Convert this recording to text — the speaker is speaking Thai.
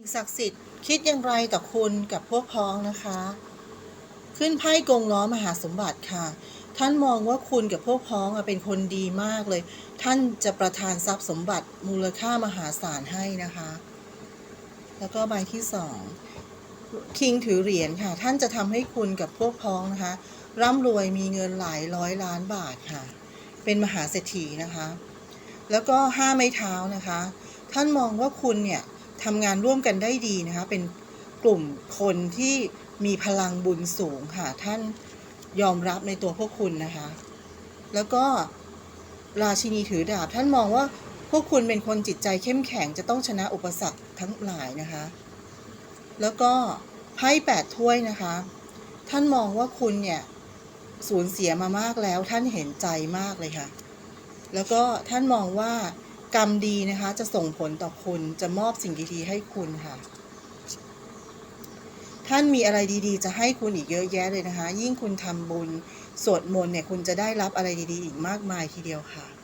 สิ่งศักดิ์สิทธิ์คิดอย่างไรต่อคุณกับพวกพ้องนะคะ ขึ้นไพ่กงล้อมหาสมบัติค่ะ ท่านมองว่าคุณกับพวกพ้องเป็นคนดีมากเลย ท่านจะประทานทรัพย์สมบัติมูลค่ามหาศาลให้นะคะ แล้วก็ใบที่สองคิงถือเหรียญค่ะ ท่านจะทำให้คุณกับพวกพ้องนะคะ ร่ำรวยมีเงินหลายร้อยล้านบาทค่ะ เป็นมหาเศรษฐีนะคะ แล้วก็ห้าไม้เท้านะคะ ท่านมองว่าคุณเนี่ย ทำงานร่วมกันได้ดีนะคะ เป็นกลุ่มคนที่มีพลังบุญสูงค่ะ ท่านยอมรับในตัวพวกคุณนะคะ แล้วก็ราชินีถือดาบ ท่านมองว่าพวกคุณเป็นคนจิตใจเข้มแข็งจะต้องชนะอุปสรรคทั้งหลายนะคะ แล้วก็ไพ่แปดถ้วยนะคะ ท่านมองว่าคุณเนี่ยสูญเสียมามากแล้วท่านเห็นใจมากเลยค่ะ แล้วก็ท่านมองว่า กรรมดีนะคะ จะส่งผลต่อคุณจะมอบสิ่งดีๆให้คุณค่ะ ท่านมีอะไรดีๆ จะให้คุณอีกเยอะแยะเลยนะคะ ยิ่งคุณทำบุญสวดมนต์เนี่ยคุณจะได้รับอะไรดีๆ อีกมากมายทีเดียวค่ะ